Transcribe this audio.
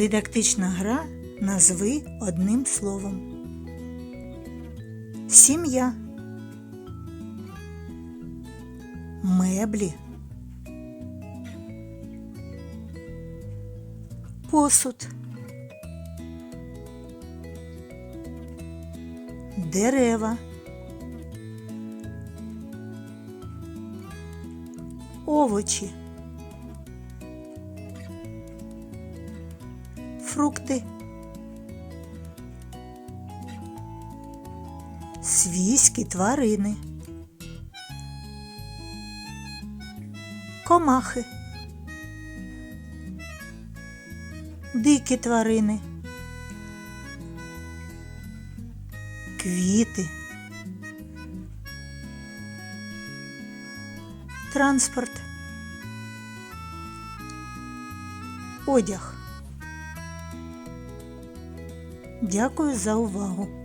Дидактична гра назви одним словом. Сім'я. Меблі. Посуд. Дерева. Овочі. Фрукти. Свійські тварини. Комахи. Дикі тварини. Квіти. Транспорт. Одяг. Дякую за увагу.